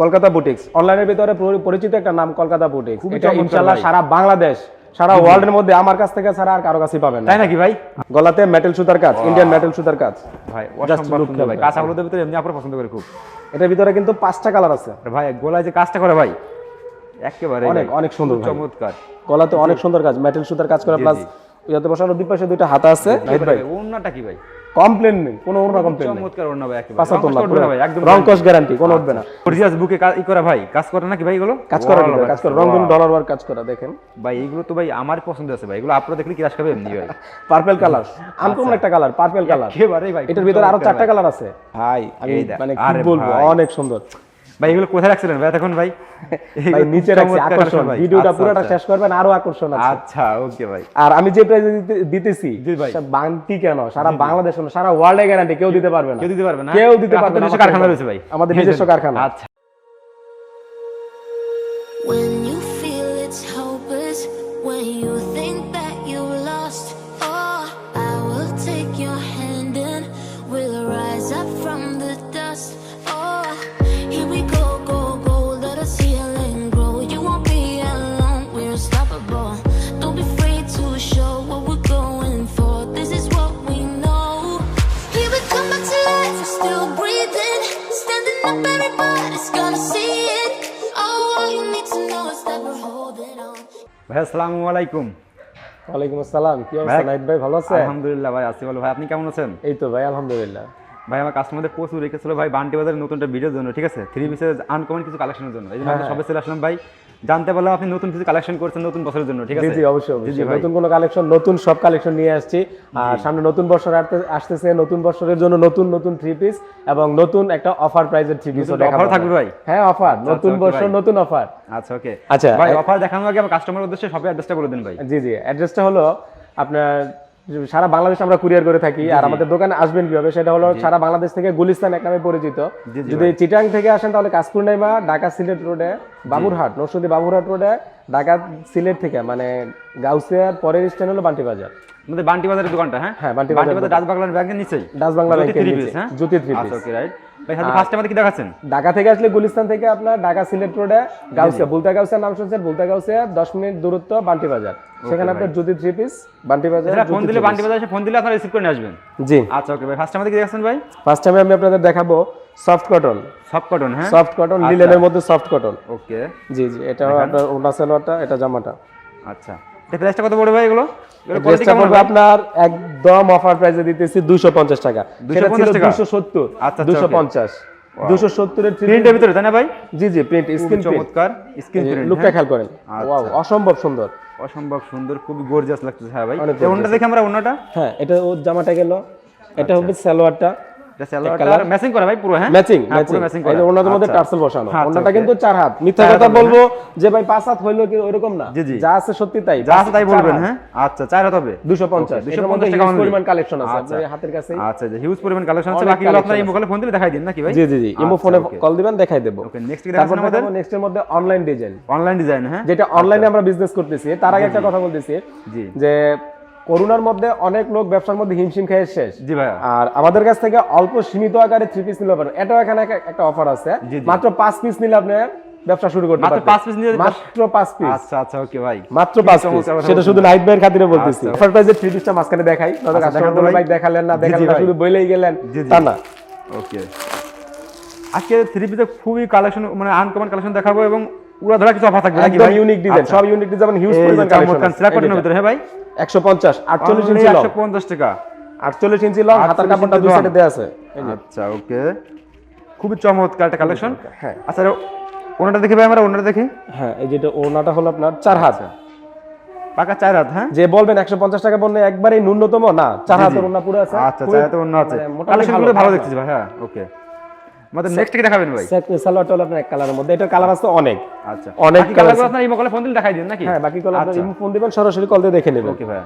Kolkata boutiques অনলাইনের ভিতরে পরিচিত একটা নাম কলকাতা বুটিক্স এটা ইনশাআল্লাহ সারা বাংলাদেশ সারা ওয়ার্ল্ডের মধ্যে আমার কাছ থেকে ছাড়া আর কারও কাছেই পাবেন না। তাই নাকি ভাই? গলাতে মেটাল সুতার কাজ ইন্ডিয়ান মেটাল সুতার কাজ। ভাই অসম্ভব সুন্দর ভাই। কাঁচাগুলোদের ভিতরে এমনি আপনারা পছন্দ করে খুব। এটার ভিতরে কিন্তু পাঁচটা কালার আছে। আর ভাই গলায় যে কাজটা করে ভাই একেবারে অনেক, অনেক সুন্দর চমৎকার। গলাতে অনেক সুন্দর কাজ মেটাল সুতার কাজ করে প্লাস ইয়াতে বসানো দুই পাশে দুইটা হাতা আছে। ভাই ওন্নাটা কি ভাই? কমপ্লেন নেই কোনো কমপ্লেন নেই। চমৎকার ভাই একেবারে। পাঁচাত্তর লাখ ভাই একদম গ্যারান্টি কোনো উঠবে না। গর্জিয়াস বুকে কাজ করা ভাই কাজ করে নাকি ভাই এগুলো? কাজ করা কাজ করা। ডলার ওয়ার কাজ করা দেখেন। ভাই এগুলো তো ভাই আমার পছন্দ আছে ভাই এগুলো আপনারা দেখলে ক্রাশ খাবে এমনি ভাই? পার্পল কালার আনকমন একটা কালার পার্পল কালার একেবারে ভাই এটার ভিতরে আরও চারটা কালার আছে। ভাই আমি মানে কি বলব অনেক সুন্দর। ভাই এগুলো কোথায় রাখছিলেন ভাই এখন ভাই? ভাই নিচে রাখছি আকর্ষণ। ভিডিওটা আচ্ছা, পুরোটা আচ্ছা। শেষ করবেন আরও আকর্ষণ আছে। আচ্ছা ওকে ভাই। আর আমি যে প্রাইস দিতেছি। সব কেন? সারা বাংলাদেশ না, সারা ওয়ার্ল্ডে গ্যারান্টি কেউ দিতে পারবে না। কেউ দিতে পারবে না। কেউ দিতে পারবে না। কারখানা রয়েছে ভাই। আমাদের নিজস্ব কারখানা। আচ্ছা। ভাই আসসালামু আলাইকুম। ওয়ালাইকুম আসসালাম কি অবস্থা? ভাই- নাইট ভাই ভালো আছে আলহামদুলিল্লাহ ভাই আছি বলো ভাই আপনি কেমন আছেন? এই তো ভাই আলহামদুলিল্লাহ। ভাই আমার কাস্টমারদের প্রচুর রেখেছিল ভাই বান্টি বাজারের নতুন একটা ভিডিওর জন্য ঠিক আছে? থ্রি পিসের আনকমন কিছু কালেকশনের জন্য। এই জন্য হ্যাঁ, সবাই চলে আসলাম ভাই। জানতে পারলাম আপনি নতুন কিছু কালেকশন করছেন নতুন বছরের জন্য ঠিক আছে? জি অবশ্যই অবশ্যই। নতুন কোনো কালেকশন নতুন সব কালেকশন নিয়ে আসছি। আর সামনে নতুন বছর আসতে- আসতেছে নতুন বছরের জন্য নতুন নতুন থ্রি পিস এবং নতুন একটা অফার প্রাইজের থ্রি পিস offer থাকবে ভাই? হ্যাঁ অফার আচ্ছা, নতুন বছর নতুন অফার আচ্ছা ওকে। আচ্ছা, ভাই অফার দেখানোর আগে আমার কাস্টমারের উদ্দেশ্যে সবাই অ্যাড্রেসটা বলে দিন ভাই। জি জি অ্যাড্রেসটা হলো আপনার সারা বাংলাদেশ আমরা কুরিয়ার করে থাকি আর আমাদের দোকানে আসবেন কীভাবে সেটা হলো সারা বাংলাদেশ থেকে গুলিস্তান এক নামে পরিচিত। যদি চিটাং থেকে আসেন তাহলে কাশপুর নাইমা ঢাকা সিলেট রোডে বাবুরহাট নরসদী বাবুরহাট রোডে ঢাকা সিলেট থেকে মানে গাউসিয়ার পরের স্ট্যান্ড হলো বান্টি বাজার আমাদের বান্টি বাজারের দোকানটা হ্যাঁ? হ্যাঁ, বান্টি বাজার ডাচ বাংলার ব্যাংকের নিচেই? ডাচ বাংলা ব্যাংকের নিচে, হ্যাঁ? জ্যোতি আচ্ছা ওকে রাইট ভাই হাতে ফার্স্টে আমাদের কি দেখাচ্ছেন? ঢাকা থেকে আসলে গুলিস্তান থেকে আপনার ঢাকা সিলেট রোডে গাউসিয়া বুলতা গাউসিয়ার নাম শুনছেন? বুলতা গাউসিয়া দশ মিনিট দূরত্ব বান্টি বাজার। সেখানে আপনার থ্রি পিস বান্টি বাজার ফোন দিলে বান্টি বাজার ফোন দিলে আপনারা রিসিভ করে আসবেন। জি। আচ্ছা ওকে ভাই ফার্স্টে আমাদের কি দেখাচ্ছেন ভাই? ফার্স্ট টাইমে আমি আপনাদের দেখাবো সফট কটন সফট কটন হ্যাঁ? সফট কটন লিলেনের মধ্যে সফট কটন ওকে জি জি এটা আপনার ওনা সালোয়ারটা এটা জামাটা। আচ্ছা। এটা প্রাইসটা কত পড়বে ভাই এগুলো? ড্রেসটা পড়বে আপনার একদম অফার প্রাইসে দিতেছি 250 টাকা। সেটা ছিল 250 টাকা? 270 আচ্ছা, আচ্ছা, 250 270 এর প্রিন্টের ভিতরে তাই না ভাই? জি জি প্রিন্ট স্ক্রিন চমৎকার স্ক্রিন প্রিন্ট লুকটা খেয়াল করেন। আচ্ছা। ওয়াও অসম্ভব সুন্দর। অসম্ভব সুন্দর খুব গর্জিয়াস লাগতেছে হ্যাঁ ভাই? অনেক দেখে আমরা অন্যটা? হ্যাঁ এটা ওর জামাটা গেল এটা আচ্ছা। হবে সালোয়ারটা। এটা সালোয়ারটা ম্যাচিং করা ভাই পুরো হ্যাঁ? ম্যাচিং হ্যাঁ, পুরো ম্যাচিং ম্যাচিং এই ওনাদের মধ্যে আচ্ছা। টার্সেল বসানো। আচ্ছা, ওনাটা কিন্তু চার হাত। মিথ্যা কথা বলব যে ভাই পাঁচ হাত হইল কি ওইরকম না। জি, জি। যা আছে সত্যি তাই। যা আছে তাই বলবেন হ্যাঁ? আচ্ছা চার হাত হবে। 250 Okay, এটার মধ্যে 250 টাকা পরিমাণ কালেকশন আছে। আচ্ছা। হাতের কাছে? আচ্ছা যে হিউজ পরিমাণ কালেকশন আছে বাকিগুলো আপনারা এই collection ফোন দিলে দেখাই দিন নাকি ভাই? জি জি জি। ইমো ফোনে কল দিবেন দেখাই দেব। ওকে নেক্সট কি তারপর আমাদের? নেক্সট এর মধ্যে অনলাইন ডিজাইন অনলাইন ডিজাইন হ্যাঁ? যেটা অনলাইনে আমরা বিজনেস করতেছি। তার আগে একটা কথা বলতেছি। জি। যে করোনার মধ্যে অনেক লোক ব্যবসার মধ্যে হিমশিম খেয়ে শেষ। জি ভাইয়া। আর আমাদের কাছ থেকে অল্প সীমিত আকারে থ্রি পিস নিলে পারেন এটাও এখানে একটা- অফার আছে। মাত্র পাঁচ পিস নিলে আপনি ব্যবসা শুরু করতে মাত্র পারবেন। পাঁচ piece নিলে- মাত্র পাঁচ পিস আচ্ছা আচ্ছা ওকে ভাই। মাত্র পাঁচ পিস সেটা শুধু নাইট ভাইয়ের খাতিরে বলতেছি। অফার প্রাইসে থ্রি পিসটা মাঝখানে দেখাই। নয়তো আচ্ছা, ভাই। ভাই দেখালেন না দেখালেন ভাই। শুধু বইলেই গেলেন। তা না। ওকে আজকে থ্রি পিসে খুবই কালেকশন মানে আনকমন কালেকশন দেখাবো এবং উড়া ধরা কিছু অফার থাকবে নাকি ভাই? ইউনিক ডিজাইন আচ্ছা। সব ইউনিক ডিজাইন হিউজ পরিমাণ কালেকশন কটনের ভিতরে হ্যাঁ ভাই 150 48 ইঞ্চি লং 150 টাকা। 48 ইঞ্চি লং হাতার কাপড়টা দুই সাইডে দেয়া আছে। আচ্ছা ওকে খুবই চমৎকার একটা কালেকশন হ্যাঁ। আচ্ছা ওনাটা দেখি ভাই আমরা ওনাটা দেখি। হ্যাঁ এই যেটা ওনাটা হলো আপনার চার হাত। পাকা চার হাত হ্যাঁ? যে বলবেন একশো পঞ্চাশ টাকা পণ্য একবারে ন্যূনতম না চার হাতের ওনা পুরো আছে। আচ্ছা চার অন্য আছে। মানে কালেকশনগুলো ভালো ভালো দেখতেছি ভাই হ্যাঁ ওকে আমাদের নেক্সট কি দেখাবেন ভাই? সেট সালোয়ারটা হলো আপনার এক কালারের মধ্যে। এটা কালার আছে অনেক। আচ্ছা। অনেক। আপনার মোবাইলে ফোন দিলে দেখাই দিন নাকি? হ্যাঁ বাকি কলার আচ্ছা। ফোন দিবেন সরাসরি কল দিয়ে দেখে নেবেন। ওকে ভাই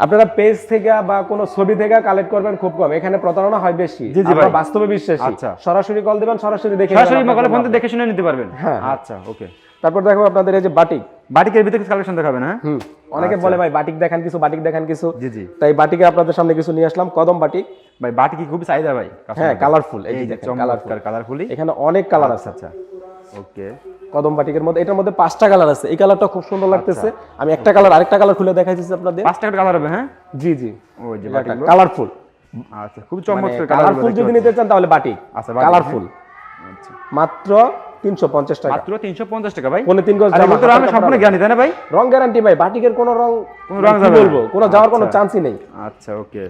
আপনারা পেজ থেকে বা কোনো ছবি থেকে কালেক্ট করবেন খুব কম। এখানে প্রতারণা হয় বেশি। আমরা বাস্তবে বিশ্বাসী। আচ্ছা। সরাসরি কল দিবেন সরাসরি দেখে সরাসরি ফোন। দেখে শুনে নিতে পারবেন। হ্যাঁ। আচ্ছা ওকে তারপর দেখো আপনাদের এই যে বাটিক বাটিকের ভিতরে কিছু কালেকশন দেখাবেন হ্যাঁ? অনেকে বলে ভাই বাটিক দেখান কিছু বাটিক দেখান কিছু। জি জি। তাই বাটিকে আপনাদের সামনে কিছু নিয়ে আসলাম কদম বাটিক। ভাই বাটি কি খুবই চাহিদা ভাই? হ্যাঁ কালারফুল এই যে কালারফুল কালারফুলি এখানে অনেক কালার আছে। আচ্ছা। ওকে। কদম বাটিকের মধ্যে এটার মধ্যে পাঁচটা কালার আছে। এই কালারটা খুব সুন্দর লাগতেছে। আমি একটা কালার আরেকটা কালার খুলে দেখাইতেছি আপনাদের। পাঁচটা কালার হবে হ্যাঁ? জি জি। ওই যে বাটিগুলো কালারফুল আচ্ছা খুব চমৎকার কালারফুল যদি নিতে চান তাহলে বাটিক। আচ্ছা, কালারফুল আচ্ছা। মাত্র তিনশো পঞ্চাশ টাকা। মাত্র তিনশো পঞ্চাশ টাকা ভাই। পৌনে তিন গজ জামা, তো হাতের আমি সম্পূর্ণ গ্যারান্টি তাই না ভাই? রং গ্যারান্টি ভাই বাটিকের কোনো রং কোনো রং যাবে বলব? কোনো যাওয়ার কোনো আচ্ছা। চান্সই নেই। আচ্ছা ওকে।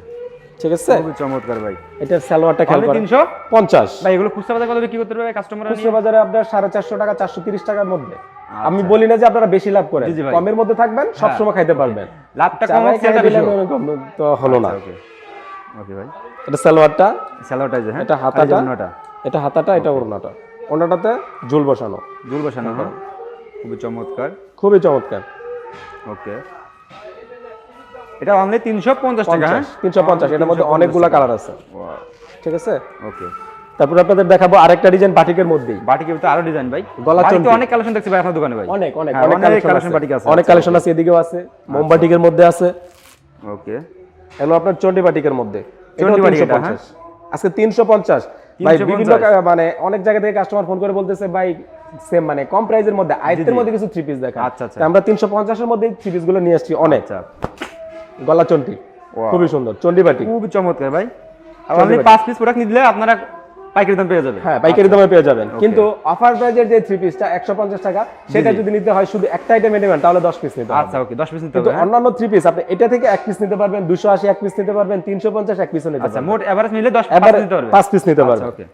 ঠিক আছে? খুবই চমৎকার ভাই। এটা সালোয়ারটা খেয়াল করেন। 300? ভাই এগুলো খুচরা বাজার কত বিক্রি করতে পারবে কাস্টমার খুচরা বাজারে আপনার সাড়ে চারশো টাকা চারশো তিরিশ টাকার মধ্যে। আমি বলি না যে আপনারা বেশি লাভ করেন। কমের মধ্যে থাকবেন সবসময় খাইতে পারবেন। লাভটা কম চাবাই হোক খেয়ে সেটা দিলেন বেশি তো হলো না। ওকে। ওকে ভাই। এটা সালোয়ারটা। যে হ্যাঁ? এটা হাতাটা। এটা হাতাটা এটা ওড়নাটা। ওড়নাটাতে ঝুল বসানো। জুল বসানো হ্যাঁ। খুবই চমৎকার। খুবই চমৎকার। ওকে। এটা অনলি তিনশো পঞ্চাশ টাকা হ্যাঁ? তিনশো পঞ্চাশ এটার মধ্যে অনেকগুলা কালার আছে। ঠিক আছে? ওকে। তারপর আপনাদের দেখাবো আরেকটা ডিজাইন বাটিকের মধ্যেই। বাটিকে তো আরও ডিজাইন ভাই। গলা বাটিকে অনেক কালেকশন দেখছি ভাই আপনার দোকানে ভাই। অনেক অনেক হ্যাঁ, অনেক কালেকশন বাটিক আছে অনেক কালেকশন আছে এদিকেও আছে মোমবাটিকের মধ্যে আছে। ওকে। এগুলো আপনার চন্ডি বাটিকের মধ্যে। চণ্ডী বাটিক এটা, হ্যাঁ? 350 আজকে তিনশো পঞ্চাশ। ভাই বিভিন্ন মানে অনেক জায়গা থেকে কাস্টমার ফোন করে বলতেছে ভাই সেম মানে কম প্রাইসের মধ্যে আয়তের মধ্যে কিছু থ্রি পিস দেখা আচ্ছা, আচ্ছা। আমরা তিনশো পঞ্চাশের মধ্যে থ্রি পিসগুলো নিয়ে আসছি অনেক। আচ্ছা। গলা চন্টি খুবই সুন্দর। চন্ডি বাটিক খুবই চমৎকার ভাই। আপনি পাঁচ পিস প্রোডাক্ট নিলে আপনারা পাইকারি দাম পেয়ে যাবে হ্যাঁ পাইকারি দামে পেয়ে যাবেন। কিন্তু অফার প্রাইজের যে থ্রি পিসটা একশো পঞ্চাশ টাকা সেটা যদি নিতে হয় শুধু একটা আইটেম নেবেন তাহলে দশ পিস নিতে আচ্ছা ওকে দশ পিস নিতে হবে হ্যাঁ? অন্যান্য থ্রি পিস আপনি এটা থেকে এক পিস নিতে পারবেন দুশো আশি এক পিস নিতে পারবেন তিনশো পঞ্চাশ এক পিসও নিতে আচ্ছা মোট এভারেজ নিলে দশ পাঁচ নিতে পারবে পাঁচ পিস নিতে পারবেন। ওকে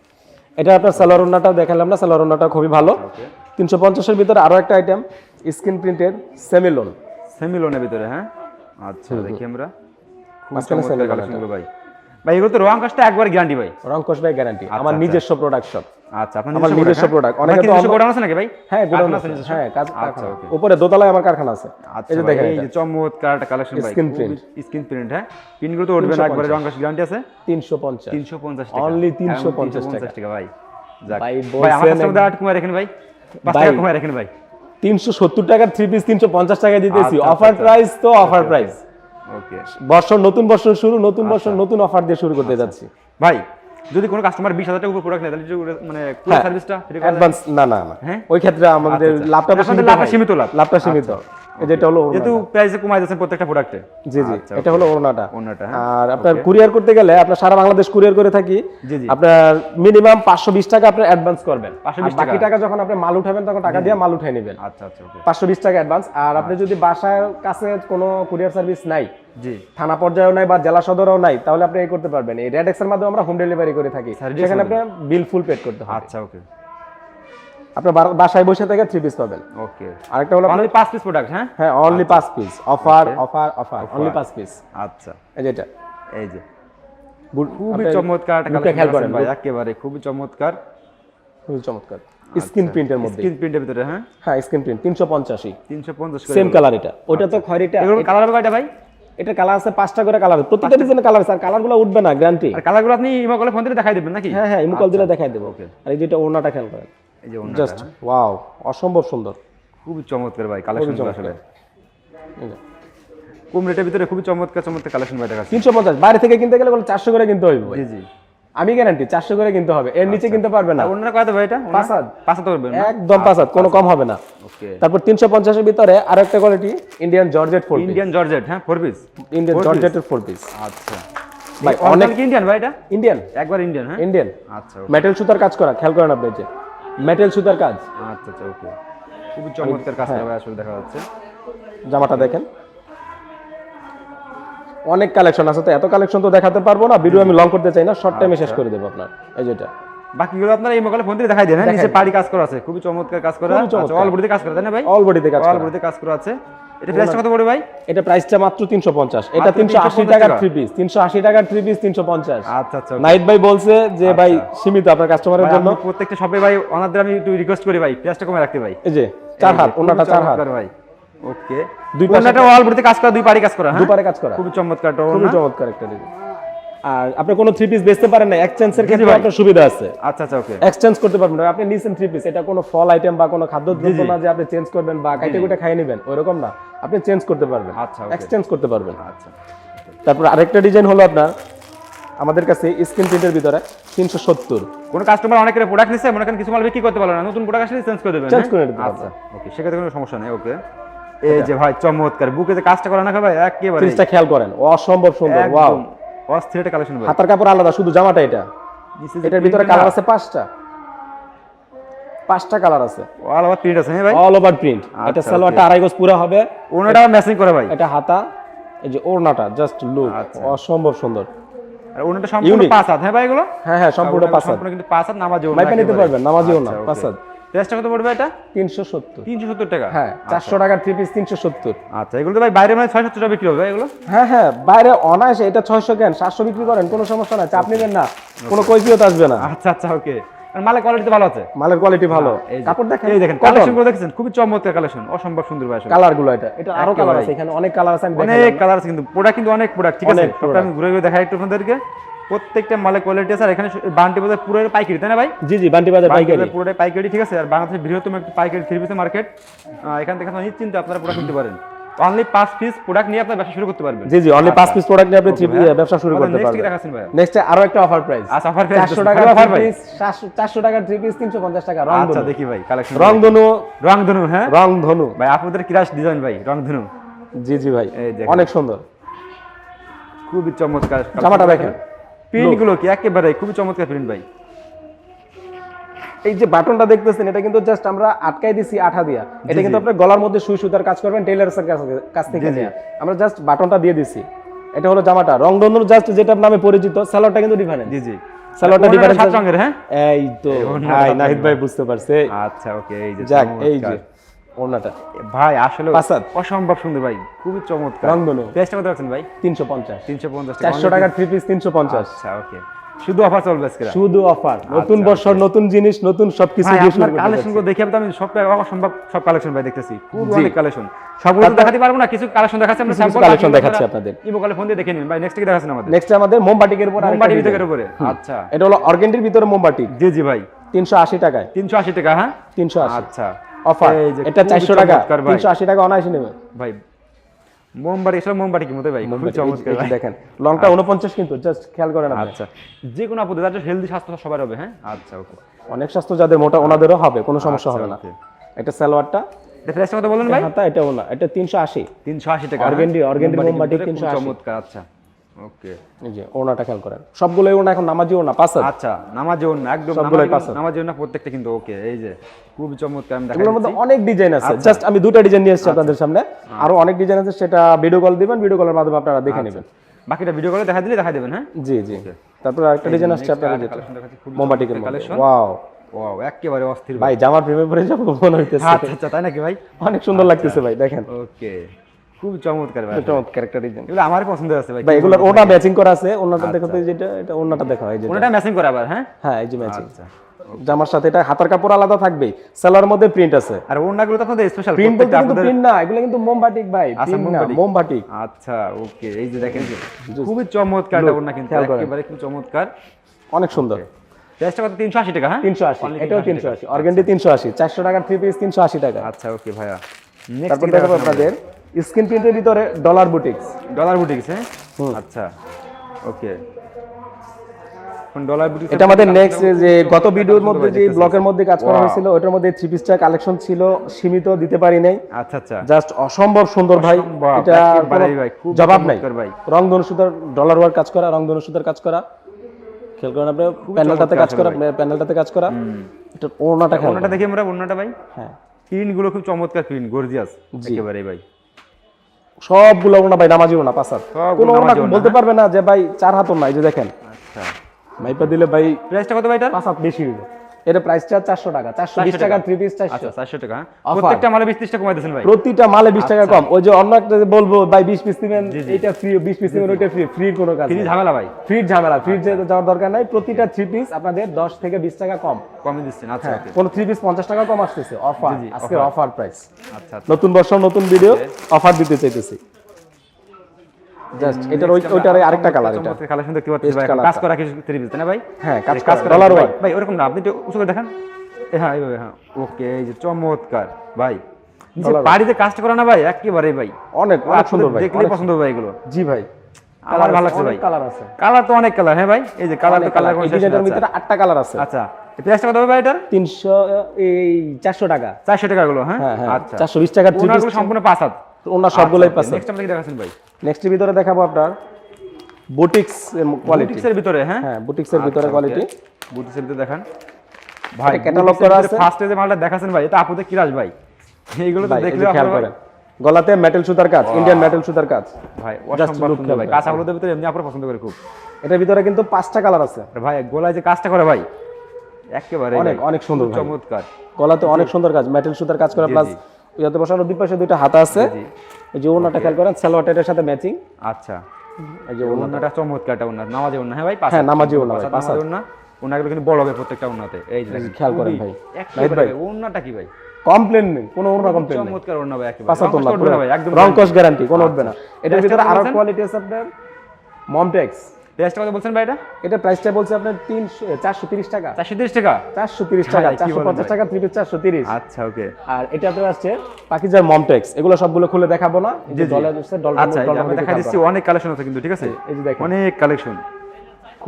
এটা আপনার সালোয়ার ওন্নাটাও দেখালাম না সালোয়ার খুবই ভালো। তিনশো পঞ্চাশের ভিতরে আরও একটা আইটেম স্ক্রিন প্রিন্টের সেমিলোন সেমি লোনের ভিতরে হ্যাঁ? আচ্ছা দেখি আমরা। মাঝখানে ভাই। ভাই এগুলো তো রং কাজটা একবার গ্যারান্টি ভাই। রংকশ ভাই গ্যারান্টি আমার আচ্ছা। নিজস্ব প্রোডাকশন আচ্ছা আপনার আমার নিজস্ব product। অনেকে অনেকে তো তো গোডাউন আছে নাকি ভাই? হ্যাঁ গোডাউন আছে। হ্যাঁ কাজ আচ্ছা উপরে দোতলায় আমার কারখানা আছে। আচ্ছা এই যে দেখেন এই যে চমৎকার একটা কালেকশন ভাই Skin print। স্ক্রিন প্রিন্ট হ্যাঁ? পিনগুলো তো উঠবে না একবারে রং কাজ গ্যারান্টি আছে? তিনশো পঞ্চাশ। 350 টাকা। এখন 350 350 টাকা। ভাই। যাক। ভাই, আমার কাছে কমায় রাখেন ভাই। পাঁচ ভাই। টাকা কমায় রাখেন ভাই। তিনশো সত্তর টাকার থ্রি পিস তিনশো পঞ্চাশ টাকায় দিতেছি। আচ্ছা, অফার আচ্ছা। প্রাইস তো অফার প্রাইস বছর নতুন বর্ষণ শুরু নতুন বর্ষণ নতুন অফার দিয়ে শুরু করতে যাচ্ছি। ভাই যদি কোনো কাস্টমার বিশ হাজার টাকা উপর প্রোডাক্ট নেয় তাহলে মানে হ্যাঁ। সার্ভিসটা অ্যাডভান্স না না না। হ্যাঁ? ওই ক্ষেত্রে আমাদের আচ্ছা, আচ্ছা। লাভটা সীমিত লাভটা সীমিত লাভ। লাভটা সীমিত। যেটা হলো যেহেতু প্রাইসে কমাই দিচ্ছেন প্রত্যেকটা প্রোডাক্টে জি জি আচ্ছা, এটা হলো ওড়নাটা। ওড়নাটা, হ্যাঁ। আর আপনার কুরিয়ার করতে গেলে আপনার সারা বাংলাদেশ কুরিয়ার করে থাকি। জি, জি। আপনার মিনিমাম পাঁচশো বিশ টাকা আপনি অ্যাডভান্স করবেন। 520 আর বাকি টাকা। টাকা যখন আপনি মাল উঠাবেন তখন টাকা দিয়ে মাল উঠিয়ে নেবেন। আচ্ছা আচ্ছা ওকে পাঁচশো বিশ টাকা অ্যাডভান্স আর আপনি যদি বাসার কাছে কোনো কুরিয়ার সার্ভিস নাই জি। থানা পর্যায়েও নাই বা জেলা সদরও নাই তাহলে আপনি এই করতে পারবেন। এই রেড এক্সের মাধ্যমে আমরা হোম ডেলিভারি করে থাকি। সেখানে হবে। আপনার বিল ফুল পেড করতে হবে। আচ্ছা ওকে আপনার বাসায় বসে থেকে থ্রি পিস পাবেন। ওকে আরেকটা হলো অনলি পাঁচ পিস প্রোডাক্ট হ্যাঁ? হ্যাঁ অনলি পাঁচ piece offer offer offer only পাঁচ পিস আচ্ছা। এই যেটা এই যে। খুবই চমৎকার একটা খেয়াল করেন ভাই একেবারে খুবই চমৎকার। খুবই চমৎকার। স্ক্রিন প্রিন্টের মধ্যে। স্ক্রিন প্রিন্টের ভিতরে হ্যাঁ? হ্যাঁ স্ক্রিন প্রিন্ট তিনশো পঞ্চাশি তিনশো পঞ্চাশ সেম কালার এটা। ওইটা তো খয়রিটা এগুলো কালার হবে কয়টা ভাই? এটা কালার আছে পাঁচটা করে কালার প্রত্যেকটা ডিজাইনের কালার আছে আর কালারগুলো উঠবে না গ্যারান্টি আর কালারগুলো আপনি ইমো কলে ফোন দিয়ে দেখাই দেবেন নাকি? হ্যাঁ হ্যাঁ ইমুকল দিলে দেখাই দেবো। আর এই যেটা ওনাটা খেয়াল করেন। এই যে জাস্ট ওয়াও অসম্ভব সুন্দর। খুবই চমৎকার ভাই কালেকশন আসলে। কম রেটের ভিতরে খুবই চমৎকার চমৎকার কালেকশন ভাই দেখাচ্ছে। তিনশো পঞ্চাশ বাইরে থেকে কিনতে গেলে চারশো করে কিনতে জি জি। আমি গ্যারান্টি চারশো করে কিনতে হবে। এর নিচে কিনতে পারবে না। কয়টা ভাই এটা? করবেন? একদম পাঁচ হাত, কোনো কম হবে না। ওকে তারপর তিনশো পঞ্চাশের ভিতরে আর একটা quality Indian georgette four Indian georgette হ্যাঁ ফোর পিস ইন্ডিয়ান জর্জেটের ফোর পিস আচ্ছা। ভাই, অনেক ইন্ডিয়ান ভাই এটা? ইন্ডিয়ান একবার ইন্ডিয়ান হ্যাঁ? ইন্ডিয়ান আচ্ছা মেটেল সুতার কাজ করা খেয়াল করেন আপনি যে। মেটেল সুতার কাজ। আচ্ছা আচ্ছা ওকে খুবই চমৎকার কাজ হবে আসলে দেখা যাচ্ছে। জামাটা দেখেন। অনেক কালেকশন আছে তো এত কালেকশন তো দেখাতে পারব না। ভিডিও আমি লং করতে চাই না শর্ট টাইমে শেষ করে দেবো আপনার। এই যেটা বাকিগুলো আপনার এই মোবাইলে ফোন দিয়ে দেখাই দেন হ্যাঁ নিচে পাড়ি কাজ করা আছে খুবই চমৎকার কাজ করা। আচ্ছা অল বডিতে কাজ করা তাই না ভাই? অল বডিতে কাজ অল বডিতে কাজ করা আছে। এটা প্রাইসটা কত পড়বে ভাই? এটা প্রাইসটা মাত্র তিনশো পঞ্চাশ। এটা মাত্র তিনশো আশি 350 টাকার টাকা? থ্রি পিস তিনশো আশি টাকার থ্রি পিস তিনশো পঞ্চাশ। আচ্ছা আচ্ছা নাইট ভাই বলছে যে ভাই সীমিত আপনার কাস্টমারের জন্য। প্রত্যেকটা শপে ভাই ওনাদের আমি একটু রিকোয়েস্ট করি ভাই প্রাইসটা কমে রাখতে ভাই। এই যে চার হাত ওনাটা চার হাত। ভাই। ওকে দুই দুই পাশে ওনাটা অল কাজ করা দুই পাড়ে কাজ করা হ্যাঁ? দুপারে কাজ করা। খুব চমৎকার ওড়না। চমৎকার একটা ডিজাইন আর আপনি কোনো থ্রি পিস বেচতে পারেন না এক্সচেঞ্জের ক্ষেত্রে আপনার সুবিধা আছে। আচ্ছা আচ্ছা ওকে এক্সচেঞ্জ করতে পারবেন আপনি নিছেন থ্রি পিস এটা কোনো ফল আইটেম বা কোনো না যে আপনি চেঞ্জ করবেন বা কাইটে কুটে খাইয়ে নেবেন ওইরকম না। আপনি চেঞ্জ করতে পারবেন। আচ্ছা, এক্সচেঞ্জ করতে পারবেন। আচ্ছা। তারপর আরেকটা ডিজাইন হলো আপনার আমাদের কাছে স্ক্রিন প্রিন্টের ভিতরে তিনশো সত্তর। কোন কাস্টমার অনেকের প্রোডাক্ট নিচ্ছে মনে করেন কিছু মাল বিক্রি করতে পারল না নতুন প্রোডাক্ট আসলে চেঞ্জ করে দেবেন Change হ্যাঁ? করে দিতে আচ্ছা ওকে সেক্ষেত্রে কোনো সমস্যা নেই ওকে এই যে ভাই চমৎকার। বুকে যে কাজটা করা না ভাই একেবারে ফ্রিজটা খেয়াল করেন অসম্ভব সুন্দর ওয়াও অস্থির একটা কালেকশন হাতার কাপড় আলাদা শুধু জামাটা এটা। এটার ভিতরে কালার আছে পাঁচটা। পাঁচটা কালার আছে। All over print আছে হ্যাঁ ভাই। অল ওভার প্রিন্ট এটা আচ্ছা, সালোয়ারটা আড়াই গজ পুরো হবে। ওনাটা ম্যাচিং করে ভাই। এটা হাতা এই যে ওড়নাটা জাস্ট লুক আচ্ছা। অসম্ভব সুন্দর। আর ওনাটা সম্পূর্ণ পাঁচ হাত হ্যাঁ ভাই এগুলো? হ্যাঁ হ্যাঁ সম্পূর্ণ পাঁচ হাত সম্পূর্ণ কিন্তু পাঁচ হাত নামাজ মাইপে নিতে পারবেন, নামাজিও না, পাঁচ হাত। প্রাইসটা কত পড়বে এটা? তিনশো সত্তর। তিনশো সত্তর টাকা? হ্যাঁ চারশো টাকার থ্রি পিস তিনশো সত্তর। আচ্ছা এগুলো তো ভাই বাইরে মানে ছয় টাকা বিক্রি হবে এগুলো? হ্যাঁ হ্যাঁ বাইরে অনায়াসে এটা ছয়শো কেন? সাতশো বিক্রি করেন কোনো সমস্যা নাই চাপ নেবেন না কোনো কৈফিয়ত আসবে না। আচ্ছা আচ্ছা ওকে। মালের কোয়ালিটি ভালো আছে? মালের কোয়ালিটি ভালো। কাপড় দেখেন এই দেখেন কালেকশনগুলো দেখেন খুবই চমৎকার কালেকশন অসম্ভব সুন্দর ভাই কালারগুলো এটা এটা আরও কালার আছে এখানে অনেক কালার আছে অনেক কালার আছে কিন্তু প্রোডাক্ট কিন্তু অনেক প্রোডাক্ট ঠিক আছে? আমি ঘুরে ঘুরে দেখাই একটু আপনাদেরকে। প্রত্যেকটা মালের কোয়ালিটি আছে আর এখানে বান্টি বাজার পুরো পাইকারি তাই না ভাই? জি জি বান্টি বাজার পাইকারি। পুরোটাই পাইকারি ঠিক আছে? আর বাংলাদেশের বৃহত্তম একটি পাইকারি থ্রি পিসের মার্কেট এখান থেকে নিশ্চিন্তে আপনারা প্রোডাক্ট নিতে পারেন। অনলি পাঁচ পিস প্রোডাক্ট নিয়ে আপনার ব্যবসা শুরু করতে পারবেন। জি জি অনলি পাঁচ পিস প্রোডাক্ট নিয়ে আপনি। ব্যবসা শুরু করতে পারবেন? নেক্সট আরও একটা অফার প্রাইস আচ্ছা, price চারশো দিচ্ছেন। টাকা ভালো offer থ্রি ভাই। পিস টাকার থ্রি পিস তিনশো পঞ্চাশ টাকা রং আচ্ছা দেখি ভাই কালেকশন রং ধনু। রং ধনু হ্যাঁ? রং ধনু। ভাই আপনাদের ক্রাশ ডিজাইন ভাই রং ধনু। জি জি ভাই। এই অনেক সুন্দর। খুবই চমৎকার। জামাটা দেখেন। প্রিন্টগুলো কি? একেবারে খুবই চমৎকার প্রিন্ট ভাই। এই যে বাটনটা দেখতেছেন এটা কিন্তু জাস্ট আমরা আটকাই দিছি আঠা দিয়া। এটা কিন্তু আপনার গলার মধ্যে সুই সুতার কাজ করবেন টেইলার্স কাছ- থেকে। নেয়া। আমরা জাস্ট বাটনটা দিয়ে দিছি। এটা হলো জামাটা। রং রংধনুর জাস্ট যেটার নামে পরিচিত সালোয়ারটা কিন্তু ডিফারেন্ট জি জি। সালোয়ারটা ডিফারেন্ট সাত রঙের হ্যাঁ? এই তো ভাই নাহিদ ভাই বুঝতে পারছে। আচ্ছা ওকে এই যে যাক এই যে। ওড়নাটা। ভাই আসলে অসম্ভব সুন্দর ভাই। খুবই চমৎকার। রংধনু প্রাইসটা কত রাখছেন ভাই? তিনশো পঞ্চাশ। তিনশো পঞ্চাশ চারশো টাকার থ্রি পিস তিনশো পঞ্চাশ। আচ্ছা ওকে শুধু অফার চলবে আজকে শুধু অফার নতুন আচ্ছা, বছর নতুন জিনিস নতুন সবকিছু দিয়ে শুরু করতে কালেকশনগুলো দেখে আমি সব সব কালেকশন ভাই দেখতেছি। খুব অনেক কালেকশন সবগুলো দেখাতে পারব না কিছু কালেকশন দেখাচ্ছি আমরা collection বাকি দেখাচ্ছি আপনাদের। ইমো কলে ফোন দিয়ে দেখে নিন ভাই নেক্সট কি দেখাচ্ছেন আমাদের? নেক্সট আমাদের মোমবাটিকের উপর আরেকটা মোমবাটি। ভিতরের উপরে আচ্ছা। এটা হলো অর্গেন্ডির ভিতরে মোমবাটি জি জি ভাই। তিনশো আশি টাকায়। তিনশো আশি টাকা হ্যাঁ? তিনশো আশি। আচ্ছা। অফার এটা খুবই চারশো টাকা। চমৎকার ভাই। তিনশো আশি টাকা অনায়াসে নেবে। ভাই মোমবাটি এসব মোমবাটি কি মতো ভাই? খুব চমৎকার দেখেন লংটা উনপঞ্চাশ কিন্তু জাস্ট খেয়াল করেন আচ্ছা। যে কোনো আপুদের যাদের হেলদি স্বাস্থ্য সবার হবে হ্যাঁ? আচ্ছা ওকে। অনেক স্বাস্থ্য যাদের মোটা ওনাদেরও হবে কোনো সমস্যা আচ্ছা, হবে না। okay. এটা সালোয়ারটা। কত বলেন ভাই? এটা ওনা এটা তিনশো আশি। তিনশো আশি টাকা Organdy- হ্যাঁ? organdy মোমবাটি মোমবাটি 380 চমৎকার আচ্ছা। ওকে এই যে ওনাটা খেয়াল করেন। সবগুলোই ওনা এখন নামাজি ওনা পাঁচ আচ্ছা নামাজ না একদম সবগুলাই নামাজ পাঁচ হাত। প্রত্যেকটা কিন্তু ওকে এই যে খুব চমৎকার আমি দেখাই মধ্যে অনেক ডিজাইন আছে। আচ্ছা। জাস্ট আমি দুটো ডিজাইন নিয়ে এসেছি আপনাদের সামনে। আরও অনেক ডিজাইন আছে সেটা ভিডিও কল দিবেন ভিডিও কলের মাধ্যমে আপনারা দেখে নেবেন। বাকিটা ভিডিও করে দেখা দিলে দেখা দেবেন হ্যাঁ? জি জি। তারপর আরেকটা ডিজাইন আসছে আপনারা যেটা। কালেকশন দেখাচ্ছি খুব মোমবাটিকের কালেকশন ওয়াও ওয়াও একেবারে অস্থির ভাই জামার প্রেমে পড়ে যাব মনে হইতেছে। আচ্ছা আচ্ছা তাই নাকি ভাই? অনেক সুন্দর লাগতেছে ভাই দেখেন। ওকে খুব চমৎকার ভাই। চমৎকার একটা ডিজাইন এগুলো আমার পছন্দ আছে ভাই ভাই এগুলোর ওনা ম্যাচিং করা আছে ওনাটা দেখাতে যেটা এটা ওনাটা দেখা হয় যেটা ওনাটা ম্যাচিং করে আবার হ্যাঁ? হ্যাঁ এই যে ম্যাচিং আচ্ছা। জামার সাথে এটা হাতার কাপড় আলাদা থাকবেই সেলার মধ্যে প্রিন্ট আছে। আর তো আপনাদের স্পেশাল প্রিন্ট বলতে কিন্তু প্রিন্ট না এগুলো কিন্তু মোমবাটিক ভাই আচ্ছা, প্রিন্ট না মোমবাটিক। আচ্ছা ওকে এই যে দেখেন খুবই চমৎকার এটা কিন্তু একেবারে খুব চমৎকার। অনেক সুন্দর। প্রাইসটা কত? 380 টাকা হ্যাঁ? এটাও 380 অর্গেন্ডি টাকার থ্রি পিস তিনশো আশি টাকা। আচ্ছা ওকে ভাইয়া। নেক্সট দেখাবো আপনাদের স্ক্রিন প্রিন্টের ভিতরে ডলার বুটিক্স। ডলার বুটিক্স হ্যাঁ? আচ্ছা ওকে। কোন ডলার বুটিক্স এটা আমাদের নেক্সট যে গত ভিডিওর মধ্যে যে ব্লকের মধ্যে কাজ করা হয়েছিল ওটার মধ্যে থ্রি পিসটা কালেকশন ছিল সীমিত দিতে পারি নাই। আচ্ছা আচ্ছা। জাস্ট অসম্ভব সুন্দর ভাই। এটা একেবারেই ভাই, খুব জবাব নাই। ভাই। রং ধনু সুতার ডলার ওয়ার কাজ করা রং ধনু সুতার কাজ করা। খেয়াল করেন আপনি প্যানেলটাতে কাজ করা প্যানেলটাতে কাজ করা। এটা ওনাটা খেয়াল ওনাটা দেখি আমরা ওনাটা ভাই। হ্যাঁ। প্রিন্টগুলো খুব চমৎকার প্রিন্ট গর্জিয়াস একেবারে ভাই। সবগুলো ওনা ভাই নামাজি ওনা পাসার কোনো ওনা বলতে পারবে না যে ভাই চার হাত ওনা এই যে দেখেন। আচ্ছা। মাইপা দিলে ভাই প্রাইসটা কত ভাই পাঁচ হাত বেশি হইবে। এটা প্রাইসটা টাকা। টাকা। পিস আচ্ছা 400 টাকা হ্যাঁ? প্রত্যেকটা মালে 20 টাকা কমাই ভাই। প্রতিটা মালে বিশ টাকা কম। ওই যে অন্য একটা বলব ভাই বিশ পিস দিবেন এইটা ফ্রি বিশ পিস দিবেন ওইটা ফ্রি ফ্রির কোনো কাজ ফ্রি ঝামেলা ভাই। ফ্রির ঝামেলা ফ্রির যেতে যাওয়ার দরকার নাই প্রতিটা থ্রি পিস আপনাদের দশ থেকে বিশ টাকা কম। কমে দিচ্ছেন আচ্ছা কোন থ্রি পিস পঞ্চাশ টাকা কম আসতেছে অফার অফার প্রাইস আচ্ছা আচ্ছা। নতুন বর্ষ নতুন ভিডিও অফার দিতে চাইতেছি। জাস্ট এটার ওই ওইটার আরেকটা কালার এটা। কালেকশন দেখতে ভাই। কাজ করা কিছু থ্রি পিস না ভাই? হ্যাঁ, কাজ এই করা, dollar ভাই। white। ভাই ওরকম না আপনি একটু উঁচু করে দেখান হ্যাঁ এইভাবে হ্যাঁ। ওকে এই যে চমৎকার। ভাই নিচে বাড়িতে কাজটা করা না ভাই? একেবারে ভাই। অনেক অনেক সুন্দর ভাই অনেক- পছন্দ ভাই এগুলো। জি ভাই। আমার ভালো লাগছে ভাই। কালার আছে। কালার তো অনেক কালার হ্যাঁ ভাই? এই যে কালার তো কালার। এই ডিজাইনের ভিতরে আটটা কালার আছে। আচ্ছা প্রাইসটা কত হবে ভাই এটার? তিনশো এই চারশো টাকা। চারশো টাকা গুলো হ্যাঁ আচ্ছা। চারশো বিশ টাকার থ্রি ওনাগুলো সম্পূর্ণ পাঁচ হাত। ওনার সবগুলোই পাচ্ছে নেক্সট আমাদের কি দেখাচ্ছেন ভাই। নেক্সটের ভিতরে দেখাবো আপনার বুটিক্স কোয়ালিটি বুটিক্সের ভিতরে হ্যাঁ? হ্যাঁ বুটিক্সের ভিতরে কোয়ালিটি বুটিক্সের ভিতরে দেখান। ভাই catalog করা আছে। ফার্স্টে যে মালটা দেখাচ্ছেন ভাই এটা আপুতে কিরাজ ভাই। এইগুলো তো দেখলে করেন। গলাতে মেটাল সুতার কাজ ইন্ডিয়ান মেটাল সুতার কাজ। ভাই অসম্ভব সুন্দর ভাই। খেয়াল কাঁচাগুলোদের ভিতরে এমনি আপনারা পছন্দ করে খুব। এটার ভিতরে কিন্তু পাঁচটা কালার আছে। আর ভাই গলায় যে কাজটা করে ভাই একেবারে অনেক, অনেক সুন্দর চমৎকার। গলাতে অনেক সুন্দর কাজ মেটাল সুতার কাজ করা প্লাস। ইয়াতে বসানো দুই পাশে দুইটা হাতা আছে। এই যে ওনাটা খেয়াল করেন সালোয়ার এটার সাথে ম্যাচিং আচ্ছা। এই যে ওনাটা ওনাটা চমৎকারটা ওনা নামাজি ওনা হ্যাঁ ভাই? হ্যাঁ। নামাজি ওড়না ভাই, পাঁচ পাঁচ হাত। ওনাগুলো কিন্তু বড় হবে প্রত্যেকটা ওনাতে এই যে খেয়াল করেন ভাই। ভাই। ভাই, ওড়নাটা কি ভাই? কমপ্লেন নেই কোনো ওনা কমপ্লেন নেই। চমৎকার ওড়না ভাই একেবারে। পাঁচা রং তোলা কষ্ট উঠবে না ভাই একদম রংকশ গ্যারান্টি কোনো উঠবে না। এটার ভিতরে আরও কোয়ালিটি আছে আপনার? মমটেক্স প্রাইসটা কত বলছেন ভাই এটা এটা প্রাইসটা বলছে আপনার তিনশো চারশো তিরিশ টাকা। চারশো তিরিশ টাকা? চারশো তিরিশ টাকা চারশো পঞ্চাশ? টাকা ত্রিশ চারশো তিরিশ। আচ্ছা ওকে। আর এটা আপনার আসছে পাকিজার মমটেক্স। এগুলো সবগুলো খুলে দেখাবো না। যে। ডলার আচ্ছা দেখা দিচ্ছি অনেক কালেকশন আছে কিন্তু ঠিক আছে? এই যে দেখেন। অনেক কালেকশন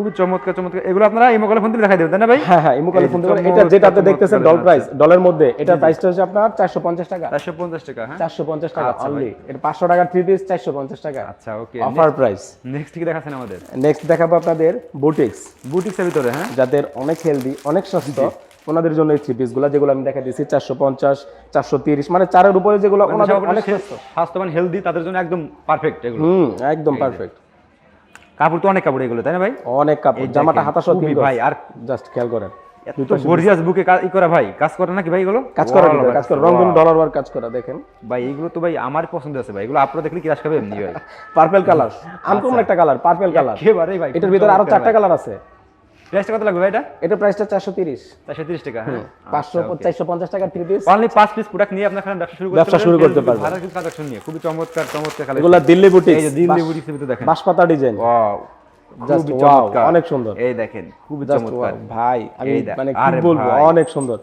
খুবই চমৎকার চমৎকার। এগুলো আপনারা ফোন দিয়ে দেখাই দেবেন তাই না ভাই? হ্যাঁ হ্যাঁ ফোন চমৎকার, এটা যেটা আপনি দেখতেছেন ডল প্রাইস ডলের মধ্যে এটার প্রাইসটা হচ্ছে আপনার চারশো পঞ্চাশ টাকা। চারশো পঞ্চাশ টাকা হ্যাঁ? চারশো পঞ্চাশ টাকা অনলি এটা পাঁচশো টাকার থ্রি পিস চারশো পঞ্চাশ টাকা। আচ্ছা ওকে অফার প্রাইস নেক্সট কি দেখাচ্ছেন আমাদের? নেক্সট দেখাবো আপনাদের বুটিক্স বুটিক্সের ভিতরে হ্যাঁ? যাদের অনেক হেলদি অনেক সস্তা ওনাদের জন্য এই থ্রি পিসগুলো যেগুলো আমি দেখা দিচ্ছি চারশো পঞ্চাশ চারশো তিরিশ মানে চারের উপরে যেগুলো ওনাদের অনেক স্বাস্থ্যবান হেলদি তাদের জন্য একদম পারফেক্ট হুম একদম পারফেক্ট কাপড় তো অনেক কাপড় এগুলো তাই না ভাই? অনেক কাপড় জামাটা হাতা সহ ভাই, আর জাস্ট খেয়াল করেন গর্জিয়াস বুকে ই করা ভাই কাজ করে নাকি ভাই এগুলো? কাজ করা কাজ করা wow. ডলার ওয়ার কাজ করা দেখেন। ভাই এগুলো তো ভাই আমার পছন্দ আছে ভাই এগুলো আপনারা দেখলে কি খাবে এমনি ভাই? পার্পল কালার আনকমন একটা কালার পার্পল কালার একেবারে ভাই এটার ভিতরে আরও চারটা কালার আছে। প্রাইসটা কত লাগবে এটা? এটা প্রাইসটা চারশো তিরিশ। চারশো তিরিশ টাকা হ্যাঁ? পাঁচশো চারশো পঞ্চাশ টাকার থ্রি পিস অনলি পাঁচ পিস প্রোডাক্ট নিয়ে আপনার ব্যবসা শুরু করতে ব্যবসা শুরু করতে পারবেন। ভালো কিছু কালেকশন নিয়ে খুবই চমৎকার চমৎকার কালেকশন এগুলো দিল্লি বুটিক এই যে দিল্লি বুটিক্সের ভিতরে দেখেন। বাঁশপাতা ডিজাইন ওয়াও খুবই চমৎকার। অনেক সুন্দর। এই দেখেন খুবই চমৎকার। ভাই আমি মানে কি বলব ভাই। অনেক সুন্দর।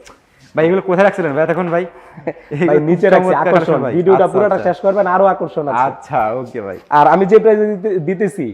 ভাই এগুলো কোথায় রাখছিলেন? ভাই এখন ভাই? ভাই নিচে রাখছি আকর্ষণ। ভিডিওটা আচ্ছা, পুরোটা আচ্ছা। শেষ করবেন আরও আকর্ষণ আছে। আচ্ছা ওকে ভাই। আর আমি যে প্রাইস দিতেছি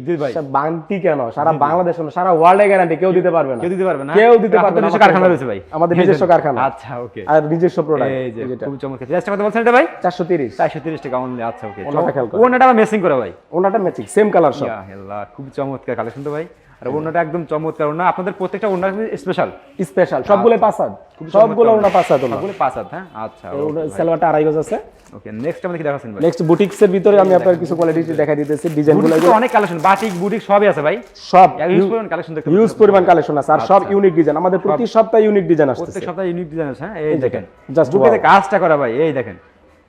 বাংটি কেন? সারা বাংলাদেশ না, সারা ওয়ার্ল্ডে গ্যারান্টি কেউ দিতে পারবে না। কেউ দিতে পারবে না? কেউ দিতে পারবে না কারখানা রয়েছে ভাই। আমাদের নিজস্ব কারখানা। আচ্ছা ওকে। আর নিজস্ব প্রোডাক্ট এই যে খুব চমৎকার। রেস্টটা কত বলছেন এটা ভাই? চারশো তিরিশ। চারশো তিরিশ টাকা অনলি আচ্ছা ওকে। ওনাটা খেয়াল করো। ওনাটা আবার মেসিং করা ভাই? ওনাটা ম্যাচিং সেম কালার সব। আল্লাহ খুব চমৎকার কালেকশন তো ভাই। আর ওনাটা একদম চমৎকার ওনা আপনাদের প্রত্যেকটা ওনা স্পেশাল স্পেশাল সবগুলো পাসাদ। সবগুলো ওনা পাসাদ ওনা সবগুলো পাঁচ হ্যাঁ? আচ্ছা সালোয়ারটা আড়াই গজ আছে। ওকে নেক্সট আমাদের কি দেখাচ্ছেন ভাই। নেক্সট বুটিক্সের ভিতরে আমি আপনার কিছু কোয়ালিটি দেখা দিতেছি ডিজাইনগুলো অনেক কালেকশন বাটিক বুটিক সবই আছে ভাই। সব। ইউজ করুন কালেকশন দেখতে ইউজ পরিমাণ কালেকশন আছে আর সব ইউনিক ডিজাইন আমাদের প্রতি সপ্তাহে ইউনিক ডিজাইন আসছে প্রত্যেক সপ্তাহে ইউনিক ডিজাইন আছে হ্যাঁ? এই দেখেন। বুকেতে কাজটা করা ভাই এই দেখেন।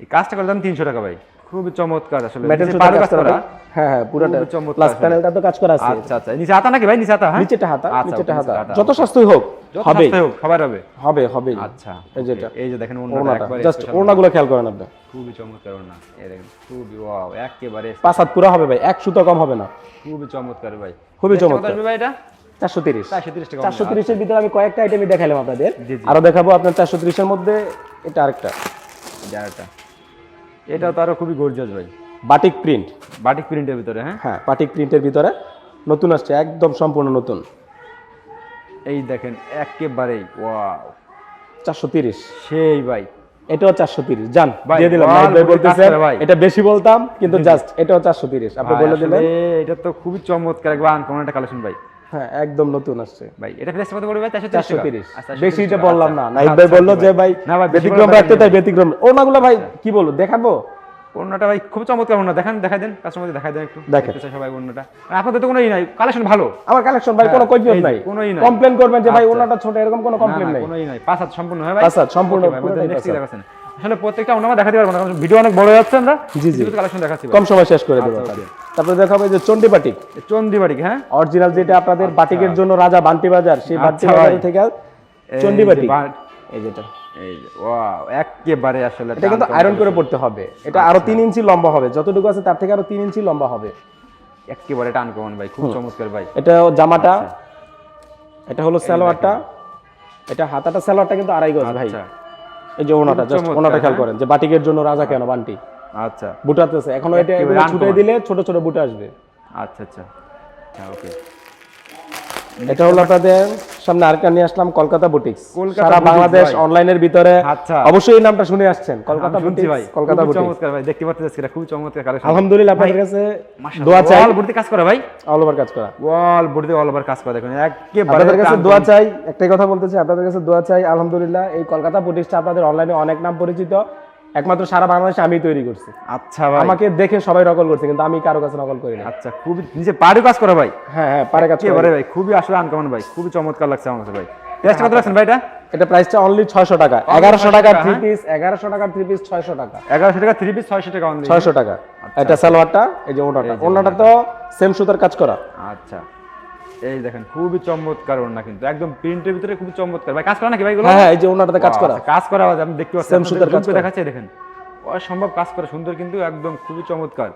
এই কাজটা করে দাম তিনশো টাকা ভাই। খুবই চমৎকার আসলে। মেটাল সুতা কাজ করা হ্যাঁ হ্যাঁ পুরোটা চমৎকার প্লাস প্যানেলটা তো কাজ করা আছে। আচ্ছা আচ্ছা। নিচে হাতা নাকি ভাই? নিচে হাতা হ্যাঁ? নিচেটা হাতা আচ্ছা, নিচেটা হাতা। যত সস্তাই হোক হবে সস্তায় হোক, সবার হবে। হবে হবে আচ্ছা এই যেটা এই যে দেখেন ওনাটা একবারে জাস্ট ওনাগুলো খেয়াল করেন আপনি। খুবই চমৎকার ওনা এই দেখেন খুবই ওয়াও একেবারে পাঁচ হাত পুরো হবে ভাই এক সুতো কম হবে না। খুবই চমৎকার ভাই। খুবই চমৎকার। ভাই এটা? চারশো তিরিশ। চারশো তিরিশ টাকা চারশো তিরিশের ভিতরে আমি কয়েকটা আইটেমই দেখালাম আপনাদের। আরও দেখাবো আপনার চারশো তিরিশের মধ্যে এটা আরেকটা। যারটা এটাও তো আরও খুবই গর্জিয়াস ভাই। বাটিক প্রিন্ট বাটিক প্রিন্টের ভিতরে হ্যাঁ? হ্যাঁ বাটিক প্রিন্টের ভিতরে। নতুন আসছে একদম সম্পূর্ণ নতুন। এই দেখেন একেবারেই ওয়াও চারশো তিরিশ। সেই ভাই। এটাও চারশো তিরিশ। জান ভাই, দিয়ে দিলাম ভাই। এটা বেশি বলতাম কিন্তু জাস্ট এটাও চারশো তিরিশ। আপনি বলে দিলেন। এটা তো খুবই চমৎকার একবার আনকমন একটা কালেকশন ভাই। হ্যাঁ একদম নতুন আসছে। ভাই এটা প্রাইস কত পড়বে ভাই? 430 চারশো টাকা? তিরিশ। আচ্ছা, 430 বেশিটা টাকা, বললাম। না। আচ্ছা, ভাই আচ্ছা, বলল যে ভাই ভাই বেশি ব্যতিক্রম রাখতে তাই ব্যতিক্রম। ওনাগুলো ভাই কি বলব দেখাবো? ওড়নাটা ভাই খুব চমৎকার ওড়না। দেখেন দেখাই দেন। দেখাই দেন একটু। দেখতে সবাই ওড়নাটা। আর আপনাদের তো কোনো ই নাই। কালেকশন ভালো। আমার কালেকশন ভাই কোনো হ্যাঁ, যে, নাই। কোনোই নাই। কমপ্লেন করবেন যে ভাই। ওনাটা ছোট এরকম কোনো কমপ্লেন নাই। কোনোই নাই। পাঁচ হাত সম্পূর্ণ হয় ভাই? পাঁচ হাত সম্পূর্ণ, ভাই, আমাদের পুরোটাই আসলে প্রত্যেকটা ওড়না দেখাতে পারব না কারণ ভিডিও অনেক বড় যাচ্ছে আমরা জি, জি। কালেকশন দেখাচ্ছি কম সময় শেষ করে দেবো আচ্ছা, তারপরে দেখাবো এই যে চন্ডী বাটিক। চন্ডি বাড়ি হ্যাঁ? অরিজিনাল যেটা আপনাদের বাটিকের জন্য রাজা বান্টি বাজার সেই বান্টি আচ্ছা, বাজার থেকে চন্ডী বাটিক। এই যেটা। একেবারে আসলে এটা কিন্তু আয়রন করে পড়তে হবে। এটা আরও তিন ইঞ্চি লম্বা হবে। যতটুকু আছে তার থেকে আরও তিন ইঞ্চি লম্বা হবে। একেবারে টান কমান ভাই খুব চমৎকার ভাই। এটা জামাটা এটা হলো সালোয়ারটা। এটা হাতাটা সালোয়ারটা কিন্তু আড়াই গজ ভাই। আচ্ছা এই যে ওনাটা জাস্ট ওনাটা খেয়াল হ্যাঁ? করেন যে বাটিকের জন্য রাজা কেন বান্টি? আচ্ছা। বুটাতেছে। এখনও এটা ছুটে দিলে ছোট ছোট বুটা আসবে। আচ্ছা আচ্ছা। হ্যাঁ ওকে। এটা হলো আপনাদের সামনে আরেকটা নিয়ে আসলাম কলকাতা বুটিক্স সারা বাংলাদেশ অনলাইনের ভিতরে আচ্ছা। অবশ্যই এই নামটা শুনে আসছেন কলকাতা বুটিক্স ভাই। কলকাতা বুটিক্স চমৎকার ভাই দেখতে পাচ্ছেন এটা খুবই চমৎকার কালেকশন আলহামদুলিল্লাহ আপনাদের কাছে দোয়া চাই। বডিতে কাজ করে ভাই? অল ওভার কাজ করা। বডিতে অল ওভার কাজ করে দেখুন একেবারে আপনাদের কাছে দোয়া চাই একটাই কথা বলতে চাই আপনাদের কাছে দোয়া চাই আলহামদুলিল্লাহ এই কলকাতা বুটিক্সটা আপনাদের অনলাইনে অনেক নাম পরিচিত। একমাত্র সারা বাংলাদেশে আমি তৈরি করছি। আচ্ছা ভাই। আমাকে দেখে সবাই নকল করছে কিন্তু আমি কারও কাছে নকল করি না। আচ্ছা খুবই নিজে পাড়ে কাজ করে ভাই। হ্যাঁ হ্যাঁ পারে কাজ করে। ভাই খুবই আসলে আনকমন ভাই খুবই চমৎকার লাগছে আমার কাছে ভাই। টেস্ট কত রাখছেন ভাই এটা? এটা প্রাইসটা অনলি ছয়শো টাকা। এগারোশো টাকা টাকা, থ্রি হ্যাঁ? পিস এগারোশো টাকার থ্রি পিস ছয়শো টাকা। এগারোশো টাকা থ্রি পিস ছয়শো টাকা অনলি ছয়শো টাকা। এটা সালোয়ারটা এই যে ওনাটা ওনাটা তো সেম সুতার কাজ করা। আচ্ছা। এই দেখেন খুবই চমৎকার ওড়না কিন্তু। একদম প্রিন্টের ভিতরে খুবই চমৎকার। ভাই কাজ করা নাকি ভাই হ্যাঁ হ্যাঁ এই যে ওনাটাতে কাজ করা। আচ্ছা, কাজ করা আছে আমি দেখতে পাচ্ছি সুতার কাজ করে করা। দেখাচ্ছে দেখেন। অসম্ভব কাজ করে সুন্দর কিন্তু একদম খুবই চমৎকার।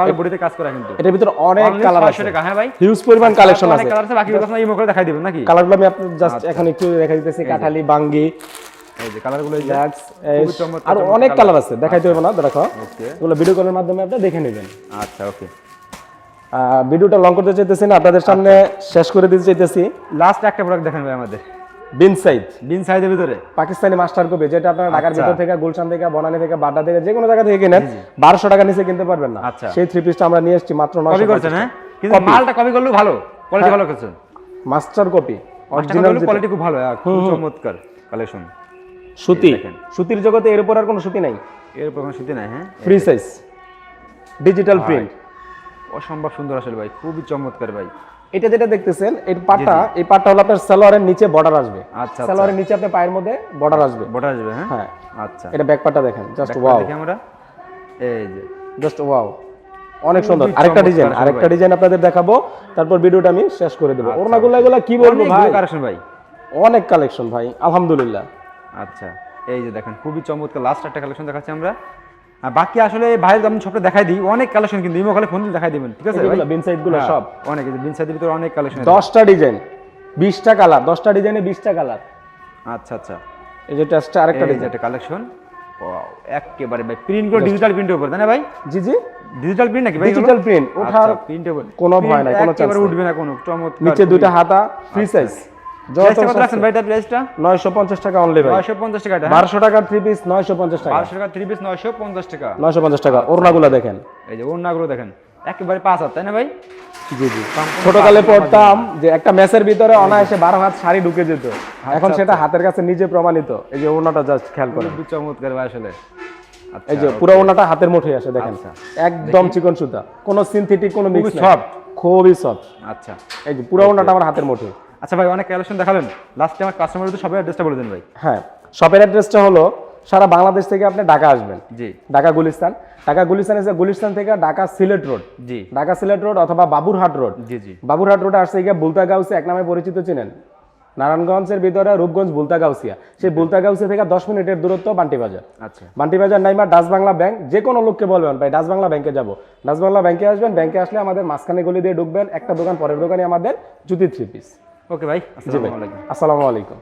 অল বডিতে কাজ করা কিন্তু। এটার ভিতরে অনেক কালার আছে। হ্যাঁ ভাই? হিউজ পরিমাণ কালেকশন অনেক আছে। কালার আছে বাকি কথা ইমো করে দেখাই দিবেন নাকি? কালারগুলো আমি আপনার জাস্ট আচ্ছা। এখন একটু দেখা দিতেছি কাঠালি বাঙ্গি। এই যে কালারগুলো জ্যাক্স আর অনেক কালার আছে দেখাইতে হবে না দেখো। ওকে এগুলো ভিডিও কলের মাধ্যমে আপনি দেখে নেবেন। আচ্ছা ওকে ভিডিওটা লং করতে চাইতেছি না আপনাদের সামনে শেষ করে দিতে চাইতেছি। লাস্ট একটা প্রোডাক্ট দেখেন ভাই আমাদের। বিন সাইড বিন সাইজের ভিতরে। পাকিস্তানি মাস্টার কপি যেটা আপনারা ঢাকার আচ্ছা। ভিতর থেকে গুলশান থেকে বনানী থেকে বাড্ডা থেকে যে কোনো জায়গা থেকে কিনেন বারোশো টাকা নিচে কিনতে পারবেন না। আচ্ছা। সেই থ্রি পিসটা আমরা নিয়ে এসেছি মাত্র কপি করছেন হ্যাঁ? কিন্তু মালটা কপি করলেও ভালো কোয়ালিটি ভালো করছেন। মাস্টার কপি অরিজিনাল কোয়ালিটি খুব ভালো হ্যাঁ, খুব চমৎকার কালেকশন সুতি। সুতির জগতে এর উপর আর কোনো সুতি নাই। এরপর কোনো সুতি নাই হ্যাঁ? ফ্রি সাইজ ডিজিটাল প্রিন্ট অসম্ভব সুন্দর আসলে ভাই খুবই চমৎকার ভাই। এটা যেটা দেখতেছেন এই পাটটা এই পাটটা হলো আপনার সালোয়ারের নিচে বর্ডার আসবে। আচ্ছা সালোয়ারের নিচে আপনার পায়ের মধ্যে বর্ডার আসবে। বটা আসবে হ্যাঁ? হ্যাঁ। আচ্ছা। এটা ব্যাক পাটটা দেখেন জাস্ট ওয়াও দেখি আমরা। এই যে। জাস্ট ওয়াও অনেক সুন্দর। আরেকটা ডিজাইন আরেকটা ডিজাইন আপনাদের দেখাবো। তারপর ভিডিওটা আমি শেষ করে দেবো। আচ্ছা, ওরনাগুলো এগুলো কি বলব ভাই? কালেকশন ভাই। অনেক কালেকশন ভাই আলহামদুলিল্লাহ। আচ্ছা এই যে দেখেন খুবই চমৎকার। লাস্ট একটা কালেকশন দেখাচ্ছি আমরা। আর বাকি আসলে ভাইয়ের আমি সবটা দেখাই দিই। অনেক কালেকশন কিন্তু ইমো খালি ফোন দেখাই দিবেন ঠিক আছে এগুলো বিন সাইডগুলো হ্যাঁ, সব। অনেক বিন সাইডের ভিতরে অনেক কালেকশন দশটা ডিজাইন বিশটা কালার দশটা ডিজাইনে বিশটা কালার আচ্ছা আচ্ছা। এই যে টেস্টটা আরেকটা ডিজাইন একটা কালেকশন একেবারে ভাই প্রিন্টগুলো ডিজিটাল প্রিন্টের উপর তাই না ভাই? জি জি। ডিজিটাল প্রিন্ট নাকি ভাই ডিজিটাল প্রিন্ট ওঠার প্রিন্টের উপর কোনো ভয় নাই, কোনো chance উঠবে না কোনো চমৎকার নিচে দুইটা হাতা ফ্রি সাইজ প্রাইসটা কত রাখছেন ভাই তার প্রাইসটা নয়শো পঞ্চাশ টাকা অনলি ভাই। টাকা এটা? বারোশো টাকার থ্রি পিস টাকা। বারোশো থ্রি পিস টাকা। টাকা ওড়নাগুলো দেখেন। এই যে ওড়নাগুলো দেখেন একেবারে পাঁচ হাত তাই না ভাই? জি জি। ছোটকালে পড়তাম যে একটা ম্যাচের ভিতরে অনায়াসে বারো হাত শাড়ি ঢুকে যেত। এখন সেটা হাতের কাছে নিজে প্রমাণিত। এই যে ওড়নাটা জাস্ট খেয়াল করেন। চমৎকার আসলে। আচ্ছা, এই যে পুরো ওড়নাটা হাতের মুঠে আসে দেখেন। আচ্ছা। একদম চিকন সুতা। কোনো সিনথেটিক কোনো মিক্স খুবই খুবই সফট আচ্ছা। এই যে পুরো ওড়নাটা আমার হাতের মুঠে আচ্ছা ভাই অনেক কালেকশন দেখালেন। লাস্টে আমার কাস্টমার সবাই অ্যাড্রেসটা বলে দেন ভাই। হ্যাঁ শপের অ্যাড্রেসটা হলো সারা বাংলাদেশ থেকে আপনি ঢাকা আসবেন। জি। ঢাকা গুলিস্তান। ঢাকা গুলিস্তান এসে গুলিস্তান থেকে ঢাকা সিলেট রোড জি। ঢাকা সিলেট রোড অথবা বাবুরহাট রোড জি জি। বাবুরহাট রোডে আসছে গিয়ে বুলতা গাউসি এক নামে পরিচিত চিনেন? নারায়ণগঞ্জের ভিতরে রূপগঞ্জ বুলতাগাউসিয়া। সেই বুলতা গাউসি থেকে দশ মিনিটের দূরত্ব বান্টি বাজার। আচ্ছা। বান্টি বাজার নাইমা ডাস বাংলা ব্যাংক যে কোনো লোককে বলবেন ভাই ডাচ বাংলা ব্যাংকে যাব। ডাচ বাংলা ব্যাংকে আসবেন ব্যাংকে আসলে আমাদের মাঝখানে গলি দিয়ে ঢুকবেন একটা দোকান পরের দোকানে আমাদের জুতি থ্রি পিস ওকে ভাই। আসসালামু আলাইকুম আসসালামু আলাইকুম।